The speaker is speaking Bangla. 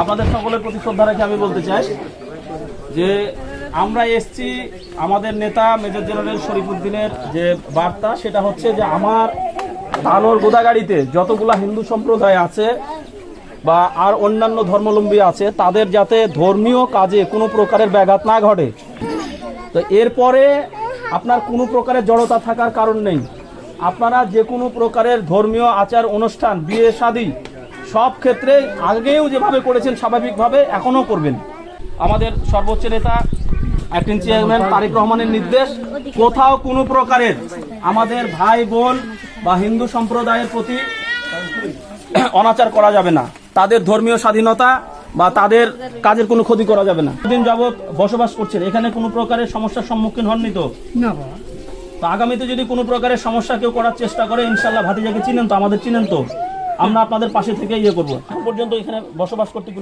আপনাদের সকলের প্রতি শ্রদ্ধা রেখে আমি বলতে চাই যে আমরা এসছি আমাদের নেতা মেজর জেনারেল শরীফুদ্দিনের যে বার্তা, সেটা হচ্ছে যে আমার ধানোর গোদাগাড়িতে যতগুলা হিন্দু সম্প্রদায় আছে বা আর অন্যান্য ধর্মাবলম্বী আছে, তাদের যাতে ধর্মীয় কাজে কোনো প্রকারের ব্যাঘাত না ঘটে। তো এরপরে আপনার কোনো প্রকারের জড়তা থাকার কারণ নেই। আপনারা যে কোনো প্রকারের ধর্মীয় আচার অনুষ্ঠান, বিয়ে, শাদী সব ক্ষেত্রে আগেও যেভাবে করেছেন স্বাভাবিকভাবে এখনও করবেন। আমাদের সর্বোচ্চ নেতা অ্যাক্টিং চেয়ারম্যান তারেক রহমানের নির্দেশ কোথাও কোনো প্রকারের আমাদের ভাই বোন বা হিন্দু সম্প্রদায়ের প্রতি অনাচার করা যাবে না। তাদের ধর্মীয় স্বাধীনতা বা তাদের কাজের কোনো ক্ষতি করা যাবে না। দিন যাবৎ বসবাস করছেন এখানে কোনো প্রকারের সমস্যার সম্মুখীন হননি তো? তো আগামীতে যদি কোনো প্রকারের সমস্যা কেউ করার চেষ্টা করে ইনশাল্লাহ ভাতিজাকে চিনেন তো আমাদের চিনেন তো? আমরা আপনাদের পাশে থেকে ইয়ে করব। এখন পর্যন্ত এখানে বসবাস করতে